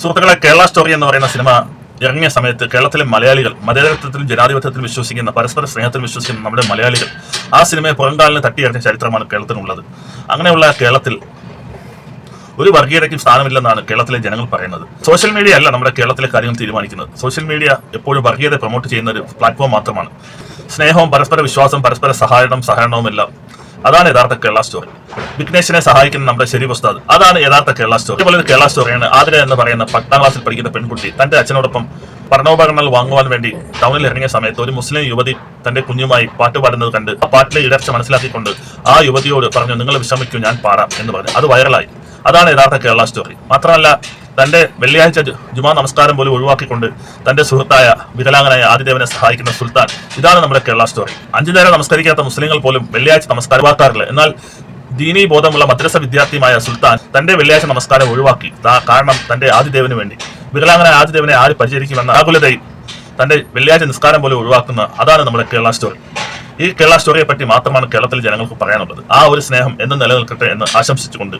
സുഹൃത്തുക്കളെ കേരള സ്റ്റോറി എന്ന് പറയുന്ന സിനിമ ഇറങ്ങിയ സമയത്ത് കേരളത്തിലെ മലയാളികൾ മതേതരത്വത്തിലും ജനാധിപത്യത്തിലും വിശ്വസിക്കുന്ന പരസ്പര സ്നേഹത്തിൽ വിശ്വസിക്കുന്ന നമ്മുടെ മലയാളികൾ ആ സിനിമയെ പുറംകാലിന് തട്ടിയറിഞ്ഞ ചരിത്രമാണ് കേരളത്തിനുള്ളത്. അങ്ങനെയുള്ള കേരളത്തിൽ ഒരു വർഗീയതയ്ക്കും സ്ഥാനമില്ലെന്നാണ് കേരളത്തിലെ ജനങ്ങൾ പറയുന്നത്. സോഷ്യൽ മീഡിയ അല്ല നമ്മുടെ കേരളത്തിലെ കാര്യങ്ങൾ തീരുമാനിക്കുന്നത്. സോഷ്യൽ മീഡിയ എപ്പോഴും വർഗീയത പ്രൊമോട്ട് ചെയ്യുന്ന ഒരു പ്ലാറ്റ്ഫോം മാത്രമാണ്. സ്നേഹവും പരസ്പര വിശ്വാസം പരസ്പര സഹായവും സഹകരണവും എല്ലാം അതാണ് യഥാർത്ഥ കേരള സ്റ്റോറി വിഘ്നേഷിനെ സഹായിക്കുന്ന നമ്മുടെ ശരി ഉസ്താദ്. അതാണ് യഥാർത്ഥ കേരള സ്റ്റോറി ഇതുപോലെ ഒരു കേരള സ്റ്റോറിയാണ് ആതിര എന്ന് പറയുന്ന പത്താം ക്ലാസ്സിൽ പഠിക്കുന്ന പെൺകുട്ടി. തന്റെ അച്ഛനോടൊപ്പം പഠനോപകരണങ്ങൾ വാങ്ങുവാൻ വേണ്ടി ടൗണിൽ ഇറങ്ങിയ സമയത്ത് ഒരു മുസ്ലിം യുവതി തന്റെ കുഞ്ഞുമായി പാട്ട് പാടുന്നത് കണ്ട് ആ പാട്ടിലെ ഇടർച്ച മനസ്സിലാക്കിക്കൊണ്ട് ആ യുവതിയോട് പറഞ്ഞു നിങ്ങൾ വിശ്രമിക്കൂ ഞാൻ പാടാം എന്ന് പറഞ്ഞു. അത് വൈറലായി അതാണ് യഥാർത്ഥ കേരള സ്റ്റോറി മാത്രമല്ല തന്റെ വെള്ളിയാഴ്ച ജുമാ നമസ്കാരം പോലും ഒഴിവാക്കിക്കൊണ്ട് തന്റെ സുഹൃത്തായ വികലാംഗനായ ആദിദേവനെ സഹായിക്കുന്ന സുൽത്താൻ. ഇതാണ് നമ്മുടെ കേരള സ്റ്റോറി. അഞ്ചു നേരം നമസ്കരിക്കാത്ത മുസ്ലിങ്ങൾ പോലും വെള്ളിയാഴ്ച നമസ്കാരം ഒഴിവാക്കാറില്ല എന്നാൽ ദീനി ബോധമുള്ള മദ്രസ വിദ്യാർത്ഥിയുമായ സുൽത്താൻ തന്റെ വെള്ളിയാഴ്ച നമസ്കാരം ഒഴിവാക്കി. കാരണം തന്റെ ആദിദേവന് വേണ്ടി. വികലാംഗനായ ആദിദേവനെ ആര് പരിചരിക്കുമെന്ന ആകുലതയും തന്റെ വെള്ളിയാഴ്ച നിസ്കാരം പോലും ഒഴിവാക്കുന്ന അതാണ് നമ്മുടെ കേരള സ്റ്റോറി. ഈ കേരള സ്റ്റോറിയെ പറ്റി മാത്രമാണ് കേരളത്തിലെ ജനങ്ങൾക്ക് പറയാനുള്ളത്. ആ ഒരു സ്നേഹം എന്നും നിലനിൽക്കട്ടെ എന്ന് ആശംസിച്ചുകൊണ്ട്